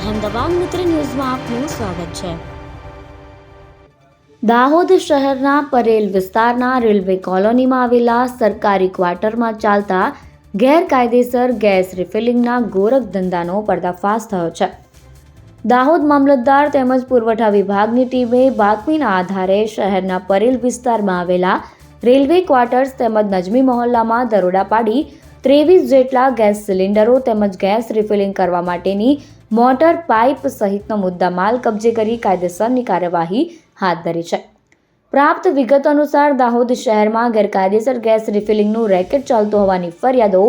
અહેમદાબાદ મિત્ર ન્યૂઝમાં આપનું સ્વાગત છે. દાહોદ શહેરના પરેલ વિસ્તારના રેલવે કોલોનીમાં આવેલા સરકારી ક્વાર્ટરમાં ચાલતા ગેરકાયદેસર ગેસ રિફિલિંગના ગોરખ ધંધાનો પર્દાફાશ થયો છે. દાહોદ મામલતદાર તેમજ પુરવઠા વિભાગની ટીમે બાતમીના આધારે શહેરના પરેલ વિસ્તારમાં આવેલા રેલવે ક્વાર્ટર્સ તેમજ નજમી મહોલ્લામાં દરોડા પાડી ત્રેવીસ જેટલા ગેસ સિલિન્ડરો તેમજ ગેસ રિફિલિંગ કરવા માટેની મોટર પાઇપ સહિતનો મુદ્દામાલ કબજે કરી કાયદેસરની કાર્યવાહી હાથ ધરી છે. પ્રાપ્ત વિગત અનુસાર દાહોદ શહેરમાં ગેરકાયદેસર ગેસ રિફિલિંગનું રેકેટ ચાલતું હોવાની ફરિયાદો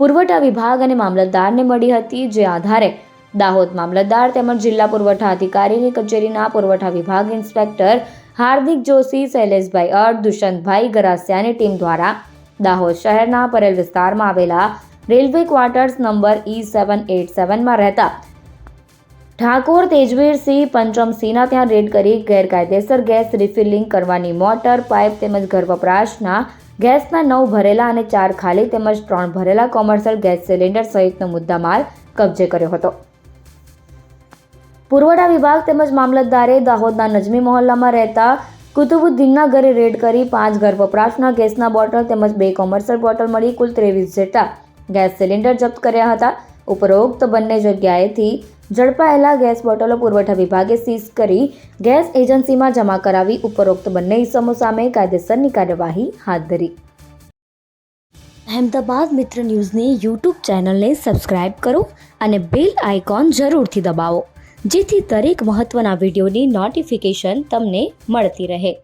પુરવઠા વિભાગ અને મામલતદારને મળી હતી, જે આધારે દાહોદ મામલતદાર તેમજ જિલ્લા પુરવઠા અધિકારીની કચેરીના પુરવઠા વિભાગ ઇન્સ્પેક્ટર હાર્દિક જોશી, શૈલેષભાઈ અડ દુષ્યંતભાઈ ગરાસિયાની ટીમ દ્વારા દાહોદ શહેરના પરેલ વિસ્તારમાં આવેલા railway quarters number E seven eight સેવનમાં રહેતા ઠાકોર તેજવીરસિંહ પંચમસિંહના ત્યાં રેડ કરી ગેરકાયદેસર ગેસ રિફિલિંગ કરવાની મોટર, પાઇપ તેમજ ઘર વપરાશના ગેસના નવ ભરેલા અને ચાર ખાલી તેમજ ત્રણ ભરેલા કોમર્શિયલ ગેસ સિલિન્ડર સહિતનો મુદ્દામાલ કબજે કર્યો હતો. પુરવઠા વિભાગ તેમજ મામલતદારે દાહોદના નજમી મહોલ્લામાં રહેતા કુતુબુદ્દીનના ઘરે રેડ કરી પાંચ ઘર વપરાશના ગેસના બોટલ તેમજ બે કોમર્શિયલ બોટલ મળી કુલ ત્રેવીસ જેટલા ગેસ સિલિન્ડર જપ્ત કર્યા હતા. ઉપરોક્ત બંને જગ્યાએથી ઝડપાયેલા ગેસ બોટલો પુરવઠા વિભાગે સીઝ કરી ગેસ એજન્સીમાં જમા કરાવી ઉપરોક્ત બંને ઇસમો સામે કાયદેસરની કાર્યવાહી હાથ ધરી. અહેમદાબાદ મિત્ર ન્યૂઝની યુટ્યુબ ચેનલને સબસ્ક્રાઇબ કરો અને બેલ આઇકોન જરૂરથી દબાવો, જેથી દરેક મહત્ત્વના વિડીયોની નોટિફિકેશન તમને મળતી રહે.